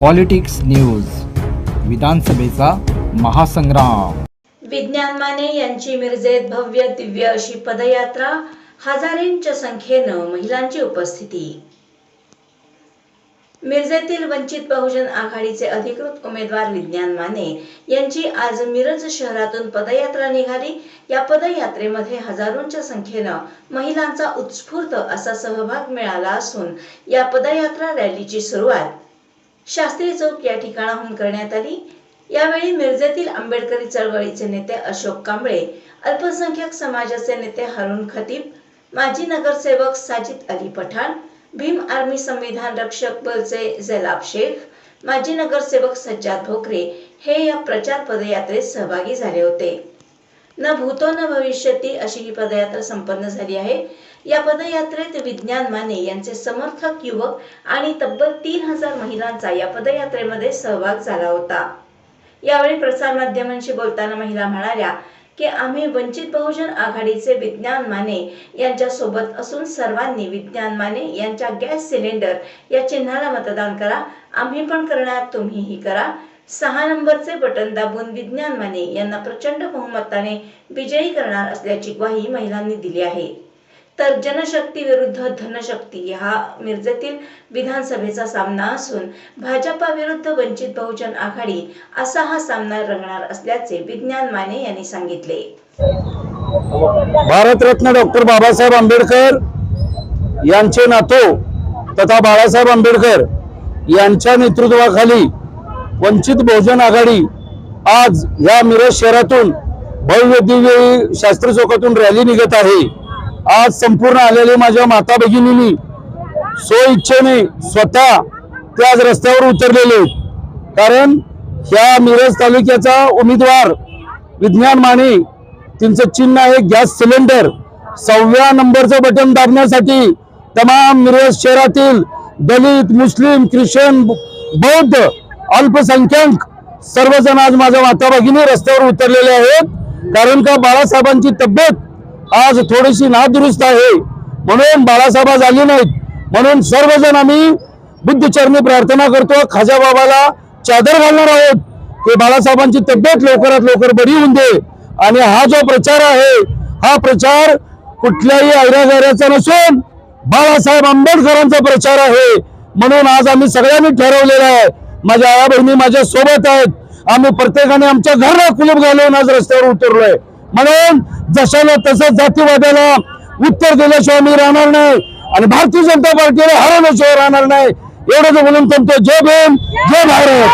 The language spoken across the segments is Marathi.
Politics news विधानसभेचा महासंग्राम. विज्ञान माने यांची मिरजेत भव्य दिव्य अशी पदयात्रा हजारींच्या संख्येनं महिलांची उपस्थिती. मिरजेतील वंचित बहुजन आघाडीचे अधिकृत उमेदवार विज्ञान माने यांची आज मिरज शहरातून पदयात्रा निघाली. या पदयात्रेमध्ये हजारोंच्या संख्येनं महिलांचा उत्स्फूर्त असा सहभाग मिळाला असून या पदयात्रा रॅलीची सुरुवात शास्त्री चौक या ठिकाणाहून करण्यात आली. यावेळी मिरजेतील आंबेडकरी चळवळीचे नेते अशोक कांबळे अल्पसंख्याक समाजाचे नेते हरुण खतीब माजी नगरसेवक साजिद अली पठाण भीम आर्मी संविधान रक्षक बलचे जैलाब शेख माजी नगरसेवक सज्जाद भोकरे हे या प्रचार पदयात्रेत सहभागी झाले होते. न भूतो न भविष्यती अशी ही पदयात्रा संपन्न झाली आहे. या पदयात्रेत विज्ञान माने यांचे समर्थक युवक आणि तब्बल तीन हजार महिलांचा या पदयात्रेमध्ये सहभाग झाला होता. यावेळी प्रसारमाध्यमांशी बोलताना महिला म्हणाल्या की आम्ही वंचित बहुजन आघाडीचे विज्ञान माने यांच्या सोबत असून सर्वांनी विज्ञान माने यांच्या गॅस सिलेंडर या चिन्हाला मतदान करा. आम्ही पण करणार तुम्हीही करा. सहा नंबरचे बटन दाबून विज्ञान माने यांना प्रचंड बहुमताने विजयी करणार असल्याची ग्वाही महिलांनी दिली आहे. तर जनशक्ती विरुद्ध धनशक्ती हा मिरजेतील विधानसभेचा सामना असून भाजपा विरुद्ध वंचित बहुजन आघाडी असा हा सामना रंगणार असल्याचे विज्ञान माने यांनी सांगितले. भारतरत्न डॉक्टर बाबासाहेब आंबेडकर यांचे नातो तथा बाळासाहेब आंबेडकर यांच्या नेतृत्वाखाली वंचित बहुजन आघाडी आज या मिरज शहरातून भव्य दिव्य शास्त्र चौकातून रॅली निघत आहे. आज संपूर्ण आलेले माझ्या माता भगिनींनी स्वइच्छेने इच्छेने स्वतः ते आज रस्त्यावर उतरलेले कारण ह्या मिरज तालुक्याचा उमेदवार विज्ञान माने त्यांचं चिन्ह आहे गॅस सिलेंडर. सहाव्या नंबरचं बटन दाबण्यासाठी तमाम मिरज शहरातील दलित मुस्लिम ख्रिश्चन बौद्ध अल्पसंख्याक सर्वजण आज माझ्या माता भगिनी रस्त्यावर उतरलेले आहेत. कारण का बाळासाहेबांची तब्येत आज थोडीशी नादुरुस्त आहे. म्हणून बाळासाहेब आज नाहीत. म्हणून सर्वजण आम्ही बुद्धचरणी प्रार्थना करतो. खाजा बाबाला चादर घालणार आहोत. की बाळासाहेबांची तब्येत लवकरात लवकर बरी होऊन दे. आणि हा जो प्रचार आहे हा प्रचार कुठल्याही ऐरागैऱ्याचा नसून बाळासाहेब आंबेडकरांचा प्रचार आहे. म्हणून आज आम्ही सगळ्यांनी ठरवलेला आहे माझ्या आया बहिणी माझ्या सोबत आहेत. आम्ही प्रत्येकाने आमच्या घरला कुलूप घालून आज रस्त्यावर उतरलोय. म्हणून जशाला तसंच जातीवाद्याला उत्तर दिल्याशिवाय मी राहणार नाही. आणि भारतीय जनता पार्टीला हरवल्याशिवाय राहणार नाही. एवढंच बोलून थांबतो. जय भीम जय भारत.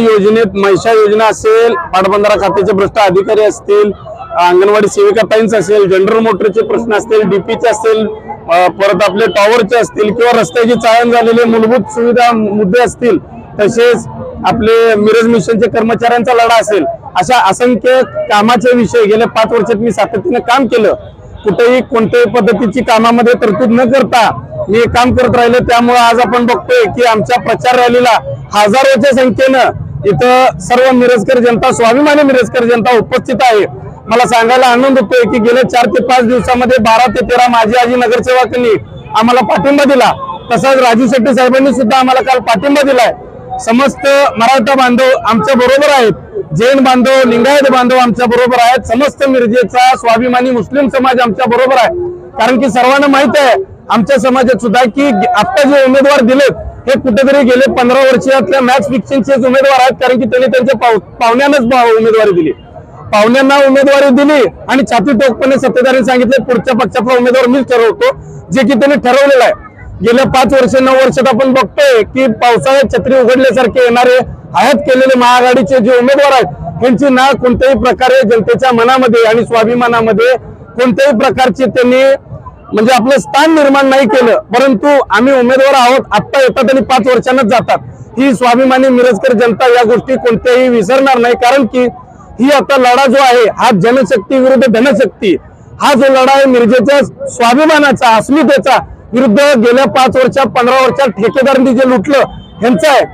योजनेत मैशा योजना असेल पाटबंधारा खात्याचे भ्रष्ट अधिकारी असतील अंगणवाडी सेविका ताईंच असेल जनरल मोटरचे प्रश्न असतील डीपीचे असतील परत आपले टॉवरचे असतील किंवा रस्त्याची चाळण झालेले मूलभूत सुविधा मुद्दे असतील तसेच आपले मिरज मिशनचे कर्मचाऱ्यांचा लढा असेल अशा असंख्य कामाचे विषय गेल्या पाच वर्षात मी सातत्याने काम केलं. कुठेही कोणत्याही पद्धतीची कामामध्ये तरतूद न करता मी हे काम करत राहिले. त्यामुळे आज आपण बघतोय की आमच्या प्रचार रॅलीला हजारोच्या संख्येनं इथं सर्व मिरजकर जनता स्वाभिमानी मिरजकर जनता उपस्थित आहे. मला सांगायला आनंद होतोय की गेल्या चार ते पाच दिवसामध्ये बारा ते तेरा माझी आजी नगरसेवकांनी आम्हाला पाठिंबा दिला. तसंच राजू शेट्टी साहेबांनी सुद्धा आम्हाला काल पाठिंबा दिलाय. समस्त मराठा बांधव आमच्या बरोबर आहेत. जैन बांधव लिंगायत बांधव आमच्या बरोबर आहेत. समस्त मिरजेचा स्वाभिमानी मुस्लिम समाज आमच्या बरोबर आहे. कारण की सर्वांना माहीत आहे आमच्या समाजात सुद्धा की आता जे उमेदवार दिलेत हे कुठेतरी गेले पंधरा वर्षातल्या मॅच फिक्सिंगचे उमेदवार आहेत. कारण की त्यांनी त्यांच्या पाव- पाहुण्यांनाच उमेदवारी दिली. पाहुण्यांना उमेदवारी दिली आणि छाती टोकपणे सत्तेधारी सांगितले पुढच्या पक्षातला उमेदवार मीच ठरवतो जे की त्यांनी ठरवलेलं आहे. गेल्या पाच वर्ष नऊ वर्षात आपण बघतोय की पावसाळ्यात छत्री उघडल्यासारखे येणारे हयात केलेले महाआघाडीचे जे उमेदवार आहेत त्यांची ना कोणत्याही प्रकारे जनतेच्या मनामध्ये आणि स्वाभिमानामध्ये कोणत्याही प्रकारची त्यांनी म्हणजे आपलं स्थान निर्माण नाही केलं परंतु आम्ही उमेदवार आहोत आत्ता येतात आणि पाच वर्षांनाच जातात. ही स्वाभिमानी मिरजकर जनता या गोष्टी कोणत्याही विसरणार नाही कारण की ही आता लढा जो आहे हा जनशक्ती विरुद्ध धनशक्ती हा जो लढा आहे मिरजेच्या स्वाभिमानाचा अस्मितेचा विरुद्ध गेल्या पाच वर्षात पंधरा वर्षात ठेकेदारांनी जे लुटलं ह्यांचं आहे.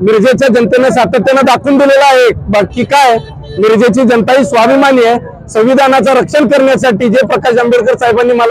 मिरजेच्या जनतेने सातत्यानं दाखवून दिलेलं आहे. बाकी काय? मिरजेची जनता ही स्वाभिमानी आहे. संविधानाचं रक्षण करण्यासाठी जे प्रकाश आंबेडकर साहेबांनी मला